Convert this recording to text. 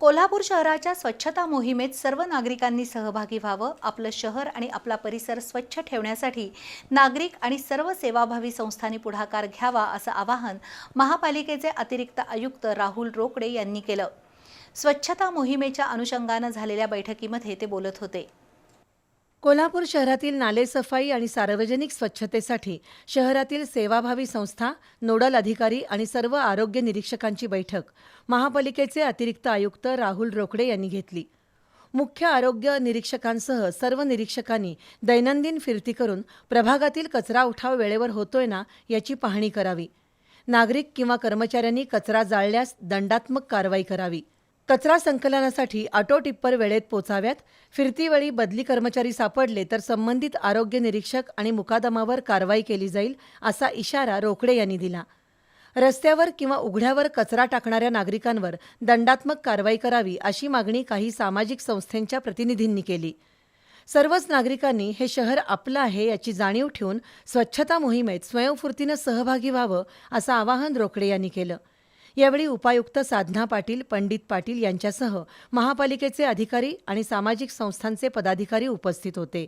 कोल्हापूर शहराच्या स्वच्छता मोहिमेत सर्व नागरिकांनी सहभागी व्हावं आपलं शहर आणि आपला परिसर स्वच्छ ठेवण्यासाठी नागरिक आणि सर्व सेवाभावी संस्थांनी पुढाकार घ्यावा असं आवाहन महापालिकेचे अतिरिक्त आयुक्त राहुल रोकडे यांनी केलं. स्वच्छता मोहिमेच्या अनुषंगानं झालेल्या बैठकीमध्ये ते बोलत होते. कोल्हापूर शहरातील नालेसफाई आणि सार्वजनिक स्वच्छतेसाठी शहरातील सेवाभावी संस्था नोडल अधिकारी आणि सर्व आरोग्य निरीक्षकांची बैठक महापालिकेचे अतिरिक्त आयुक्त राहुल रोकडे यांनी घेतली. मुख्य आरोग्य निरीक्षकांसह सर्व निरीक्षकांनी दैनंदिन फिरती करून प्रभागातील कचरा उठाव वेळेवर होतोय ना याची पाहणी करावी. नागरिक किंवा कर्मचाऱ्यांनी कचरा जाळल्यास दंडात्मक कारवाई करावी. कचरा संकलनासाठी ऑटो टिप्पर वेळेत पोचाव्यात. फिरतीवेळी बदली कर्मचारी सापडले तर संबंधित आरोग्य निरीक्षक आणि मुकादमावर कारवाई केली जाईल असा इशारा रोकडे यांनी दिला. रस्त्यावर किंवा उघड्यावर कचरा टाकणाऱ्या नागरिकांवर दंडात्मक कारवाई करावी अशी मागणी काही सामाजिक संस्थांच्या प्रतिनिधींनी केली. सर्वच नागरिकांनी हे शहर आपलं आहे याची जाणीव ठेवून स्वच्छता मोहिमेत स्वयंफूर्तीनं सहभागी व्हावं असं आवाहन रोकडे यांनी केलं. यावेळी उपायुक्त साधना पाटील पंडित पाटील यांच्यासह महापालिकेचे अधिकारी आणि सामाजिक संस्थांचे पदाधिकारी उपस्थित होते.